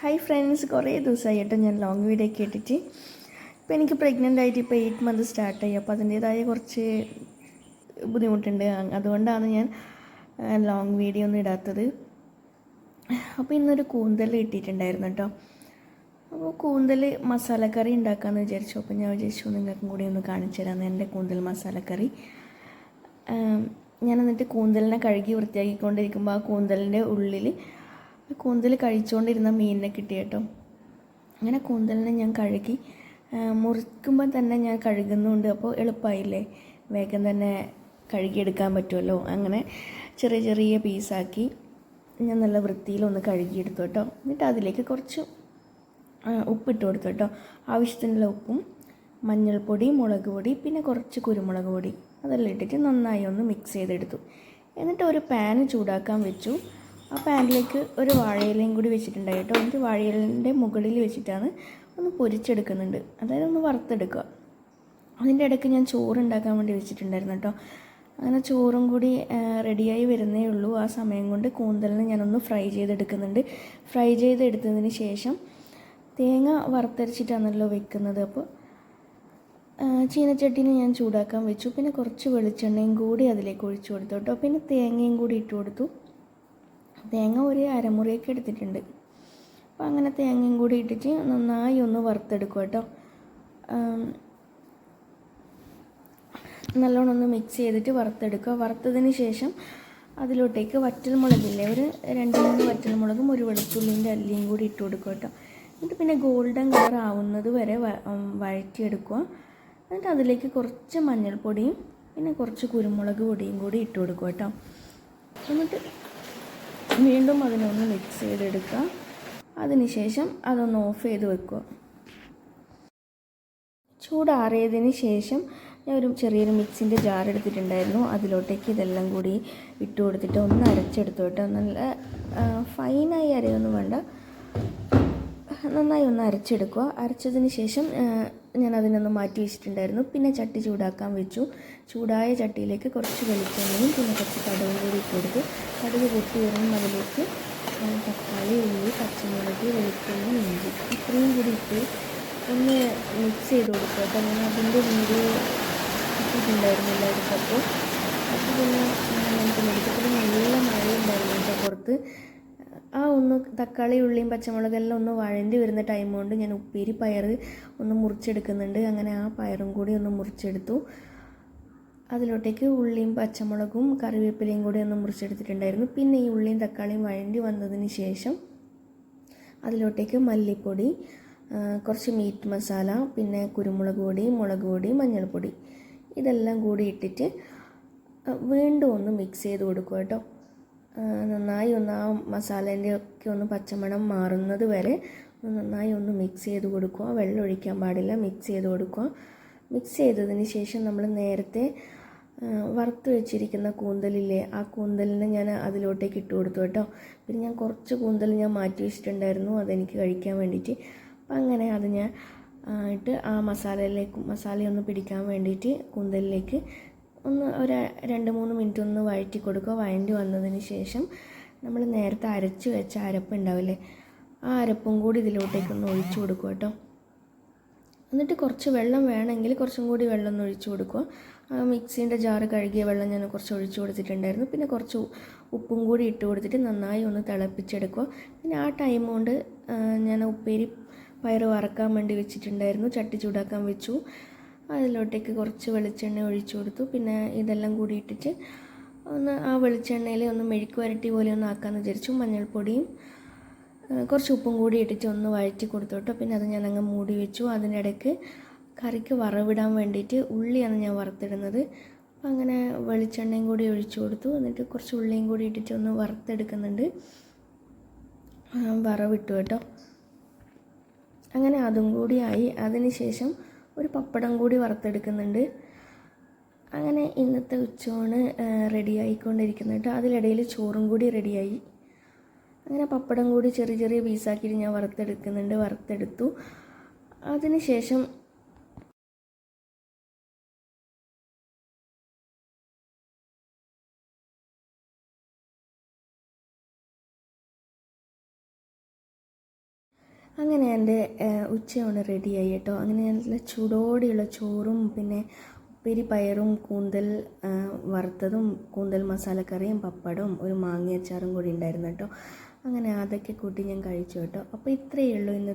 Hi friends കുറേ ദിവസമായിട്ട് ഞാൻ ലോങ് വീഡിയോ ഒക്കെ ഇട്ടിട്ട്. ഇപ്പോൾ എനിക്ക് പ്രഗ്നന്റ് ആയിട്ട് ഇപ്പോൾ എയ്റ്റ് മന്ത് സ്റ്റാർട്ടായി അപ്പോൾ അതിന്റേതായ കുറച്ച് ബുദ്ധിമുട്ടുണ്ട്. അതുകൊണ്ടാണ് ഞാൻ ലോങ് വീഡിയോ ഒന്നും ഇടാത്തത്. അപ്പോൾ ഇന്നൊരു കൂന്തൽ കിട്ടിയിട്ടുണ്ടായിരുന്നു കേട്ടോ അപ്പോൾ കൂന്തൽ മസാലക്കറി ഉണ്ടാക്കാമെന്ന് വിചാരിച്ചു. അപ്പോൾ ഞാൻ വിചാരിച്ചു നിങ്ങൾക്കും കൂടി ഒന്ന് കാണിച്ചു തരാമെന്ന് എന്റെ കൂന്തൽ മസാലക്കറി. ഞാൻ എന്നിട്ട് കൂന്തലിനെ കഴുകി വൃത്തിയാക്കിക്കൊണ്ടിരിക്കുമ്പോൾ ആ കൂന്തലിന്റെ ഉള്ളിൽ കൂന്തൽ കഴിച്ചുകൊണ്ടിരുന്ന മീനിനെ കിട്ടി കേട്ടോ. അങ്ങനെ കൂന്തലിനെ ഞാൻ കഴുകി മുറിക്കുമ്പോൾ തന്നെ ഞാൻ കഴുകുന്നുണ്ട്. അപ്പോൾ എളുപ്പമായില്ലേ? വേഗം തന്നെ കഴുകിയെടുക്കാൻ പറ്റുമല്ലോ? അങ്ങനെ ചെറിയ ചെറിയ പീസാക്കി ഞാൻ നല്ല വൃത്തിയിലൊന്ന് കഴുകിയെടുത്തു കേട്ടോ. എന്നിട്ട് അതിലേക്ക് കുറച്ച് ഉപ്പിട്ട് കൊടുത്തു കേട്ടോ. ആവശ്യത്തിനുള്ള ഉപ്പും മഞ്ഞൾപ്പൊടി മുളക് പൊടി പിന്നെ കുറച്ച് കുരുമുളക് പൊടി. അതെല്ലാം ഇട്ടിട്ട് നന്നായി ഒന്ന് മിക്സ് ചെയ്തെടുത്തു. എന്നിട്ട് ഒരു പാൻ ചൂടാക്കാൻ വെച്ചു. ആ പാനിലേക്ക് ഒരു വാഴയിലയും കൂടി വെച്ചിട്ടുണ്ടായി കേട്ടോ. എന്നിട്ട് വാഴയിലിന്റെ മുകളിൽ വെച്ചിട്ടാണ് ഒന്ന് പൊരിച്ചെടുക്കുന്നുണ്ട്. അതായത് ഒന്ന് വറുത്തെടുക്കുക. അതിന്റെ ഇടയ്ക്ക് ഞാൻ ചോറ് ഉണ്ടാക്കാൻ വേണ്ടി വെച്ചിട്ടുണ്ടായിരുന്നു കേട്ടോ. അങ്ങനെ ചോറും കൂടി റെഡിയായി വരുന്നേ ഉള്ളൂ. ആ സമയം കൊണ്ട് കൂന്തലിന് ഞാനൊന്ന് ഫ്രൈ ചെയ്തെടുക്കുന്നുണ്ട്. ഫ്രൈ ചെയ്തെടുത്തതിന് ശേഷം തേങ്ങ വറുത്തരച്ചിട്ടാണല്ലോ വെക്കുന്നത്. അപ്പോൾ ചീനച്ചട്ടിനെ ഞാൻ ചൂടാക്കാൻ വെച്ചു. പിന്നെ കുറച്ച് വെളിച്ചെണ്ണയും കൂടി അതിലേക്ക് ഒഴിച്ചു കൊടുത്തു കേട്ടോ. പിന്നെ തേങ്ങയും കൂടി ഇട്ട് കൊടുത്തു. തേങ്ങ ഒരു അരമുറിയൊക്കെ എടുത്തിട്ടുണ്ട്. അപ്പോൾ അങ്ങനെ തേങ്ങയും കൂടി ഇട്ടിട്ട് നന്നായി ഒന്ന് വറുത്തെടുക്കും കേട്ടോ. നല്ലോണം ഒന്ന് മിക്സ് ചെയ്തിട്ട് വറുത്തെടുക്കുക. വറുത്തതിന് ശേഷം അതിലോട്ടേക്ക് വറ്റൽമുളകില്ലേ ഒരു രണ്ട് മൂന്ന് വറ്റൽമുളകും ഒരു വെളുത്തുള്ളിന്റെ അല്ലിയും കൂടി ഇട്ട് കൊടുക്കുക കേട്ടോ. എന്നിട്ട് പിന്നെ ഗോൾഡൻ കളർ ആവുന്നത് വരെ വഴറ്റിയെടുക്കുക. എന്നിട്ട് അതിലേക്ക് കുറച്ച് മഞ്ഞൾപ്പൊടിയും പിന്നെ കുറച്ച് കുരുമുളക് പൊടിയും കൂടി ഇട്ട് കൊടുക്കുക കേട്ടോ. എന്നിട്ട് വീണ്ടും അതിനൊന്ന് മിക്സ് ചെയ്തെടുക്കുക. അതിനുശേഷം അതൊന്ന് ഓഫ് ചെയ്ത് വെക്കുക. ചൂടാറിയതിന് ശേഷം ഞാൻ ഒരു ചെറിയൊരു മിക്സിന്റെ ജാർ എടുത്തിട്ടുണ്ടായിരുന്നു. അതിലോട്ടേക്ക് ഇതെല്ലാം കൂടി ഇട്ട് കൊടുത്തിട്ട് ഒന്ന് അരച്ചെടുത്തു കേട്ടോ നല്ല ഫൈനായി അരയൊന്നും വേണ്ട. നന്നായി ഒന്ന് അരച്ചെടുക്കുക. അരച്ചതിന് ശേഷം ഞാൻ അതിനൊന്ന് മാറ്റി വെച്ചിട്ടുണ്ടായിരുന്നു. പിന്നെ ചട്ടി ചൂടാക്കാൻ വെച്ചു. ചൂടായ ചട്ടിയിലേക്ക് കുറച്ച് വെളിച്ചെണ്ണയും പിന്നെ കുറച്ച് കടുകും കൂടി ഇട്ട് കൊടുത്തു. കടുക് പൊട്ടി വരുമ്പോൾ അതിലേക്ക് തക്കാളി ഉള്ളി പച്ചമുളക് വെളുത്തുള്ളി ഇഞ്ചി ഇത്രയും കൂടി ഇട്ട് ഒന്ന് മിക്സ് ചെയ്ത് കൊടുക്കുക കാരണം അതിന്റെ വീഡിയോ ഇട്ടിട്ടുണ്ടായിരുന്നു എടുത്തപ്പോൾ അപ്പോൾ പിന്നെ നമുക്ക് മെഡിക്കത്തിൽ നല്ല മഴയുണ്ടായിരുന്നു കേട്ടോ പുറത്ത്. ആ ഒന്ന് തക്കാളി ഉള്ളിയും പച്ചമുളകെല്ലാം ഒന്ന് വഴണ്ടി വരുന്ന ടൈം കൊണ്ട് ഞാൻ ഉപ്പേരി പയർ ഒന്ന് മുറിച്ചെടുക്കുന്നുണ്ട്. അങ്ങനെ ആ പയറും കൂടി ഒന്ന് മുറിച്ചെടുത്തു. അതിലോട്ടേക്ക് ഉള്ളിയും പച്ചമുളകും കറിവേപ്പിലയും കൂടി ഒന്ന് മുറിച്ചെടുത്തിട്ടുണ്ടായിരുന്നു. പിന്നെ ഈ ഉള്ളിയും തക്കാളിയും വഴണ്ടി വന്നതിന് ശേഷം അതിലോട്ടേക്ക് മല്ലിപ്പൊടി കുറച്ച് മീറ്റ് മസാല പിന്നെ കുരുമുളക് പൊടി മുളക് പൊടി മഞ്ഞൾപ്പൊടി ഇതെല്ലാം കൂടി ഇട്ടിട്ട് വീണ്ടും ഒന്ന് മിക്സ് ചെയ്ത് കൊടുക്കുക കേട്ടോ നന്നായി ഒന്ന് ആ മസാലേന്റെ ഒക്കെ ഒന്ന് പച്ചമണം മാറുന്നത് വരെ നന്നായി ഒന്ന് മിക്സ് ചെയ്ത് കൊടുക്കുക. വെള്ളം ഒഴിക്കാൻ പാടില്ല. മിക്സ് ചെയ്ത് കൊടുക്കുക. മിക്സ് ചെയ്തതിന് ശേഷം നമ്മൾ നേരത്തെ വറുത്ത് വെച്ചിരിക്കുന്ന കൂന്തലില്ലേ ആ കൂന്തലിനെ ഞാൻ അതിലോട്ടേക്ക് ഇട്ട് കൊടുത്തു കേട്ടോ. പിന്നെ ഞാൻ കുറച്ച് കൂന്തൽ ഞാൻ മാറ്റി വെച്ചിട്ടുണ്ടായിരുന്നു. അതെനിക്ക് കഴിക്കാൻ വേണ്ടിയിട്ട്. അപ്പം അങ്ങനെ അത് ഞാൻ ഇട്ട് ആ മസാലയിലേക്ക് മസാലയൊന്ന് പിടിക്കാൻ വേണ്ടിയിട്ട് കൂന്തലിലേക്ക് ഒന്ന് ഒരു രണ്ട് മൂന്ന് മിനിറ്റ് ഒന്ന് വഴറ്റി കൊടുക്കുക. വഴണ്ടി വന്നതിന് ശേഷം നമ്മൾ നേരത്തെ അരച്ച് വെച്ച അരപ്പ് ഉണ്ടാവില്ലേ ആ അരപ്പും കൂടി ഇതിലോട്ടേക്ക് ഒന്ന് ഒഴിച്ചു കൊടുക്കുക കേട്ടോ. എന്നിട്ട് കുറച്ച് വെള്ളം വേണമെങ്കിൽ കുറച്ചും കൂടി വെള്ളം ഒന്ന് ഒഴിച്ചു കൊടുക്കുക. ആ മിക്സീന്റെ ജാറ് കഴുകിയ വെള്ളം ഞാൻ കുറച്ച് ഒഴിച്ചു കൊടുത്തിട്ടുണ്ടായിരുന്നു. പിന്നെ കുറച്ച് ഉപ്പും കൂടി ഇട്ട് കൊടുത്തിട്ട് നന്നായി ഒന്ന് തിളപ്പിച്ചെടുക്കുക. പിന്നെ ആ ടൈം കൊണ്ട് ഞാൻ ഉപ്പേരി പയർ വറക്കാൻ വേണ്ടി വെച്ചിട്ടുണ്ടായിരുന്നു. ചട്ടി ചൂടാക്കാൻ വെച്ചു. അതിലോട്ടേക്ക് കുറച്ച് വെളിച്ചെണ്ണ ഒഴിച്ചു കൊടുത്തു. പിന്നെ ഇതെല്ലാം കൂടി ഇട്ടിട്ട് ഒന്ന് ആ വെളിച്ചെണ്ണയിൽ ഒന്ന് മെഴുക്ക് വരട്ടി പോലെ ഒന്ന് ആക്കാമെന്ന് വിചാരിച്ചു. മഞ്ഞൾപ്പൊടിയും കുറച്ച് ഉപ്പും കൂടി ഇട്ടിട്ട് ഒന്ന് വഴറ്റി കൊടുത്തു കേട്ടോ. പിന്നെ അത് ഞാൻ അങ്ങ് മൂടി വെച്ചു. അതിനിടയ്ക്ക് കറിക്ക് വറവിടാൻ വേണ്ടിയിട്ട് ഉള്ളിയാണ് ഞാൻ വറുത്തിടുന്നത്. അപ്പം അങ്ങനെ വെളിച്ചെണ്ണയും കൂടി ഒഴിച്ചു കൊടുത്തു. എന്നിട്ട് കുറച്ച് ഉള്ളിയും കൂടി ഇട്ടിട്ട് ഒന്ന് വറുത്തെടുക്കുന്നുണ്ട്. വറവിട്ടു കേട്ടോ. അങ്ങനെ അതും കൂടി ആയി. അതിന് ശേഷം ഒരു പപ്പടം കൂടി വറുത്തെടുക്കുന്നുണ്ട്. അങ്ങനെ ഇന്നത്തെ ഉച്ചോണ് റെഡി കേട്ടോ. അതിലിടയിൽ ചോറും കൂടി റെഡിയായി. അങ്ങനെ പപ്പടം കൂടി ചെറിയ ചെറിയ പീസാക്കിയിട്ട് ഞാൻ വറുത്തെടുക്കുന്നുണ്ട് വറുത്തെടുത്തു. അതിന് അങ്ങനെ എന്റെ ഉച്ചയോണ് റെഡിയായി കേട്ടോ. അങ്ങനെ നല്ല ചൂടോടെയുള്ള ചോറും പിന്നെ ഉപ്പേരി പയറും കൂന്തൽ വറുത്തതും കൂന്തൽ മസാലക്കറിയും പപ്പടവും ഒരു മാങ്ങ അച്ചാറും കൂടി ഉണ്ടായിരുന്നു കേട്ടോ. അങ്ങനെ അതൊക്കെ കൂട്ടി ഞാൻ കഴിച്ചു കേട്ടോ. അപ്പോൾ ഇത്രയേ ഉള്ളൂ ഇന്ന്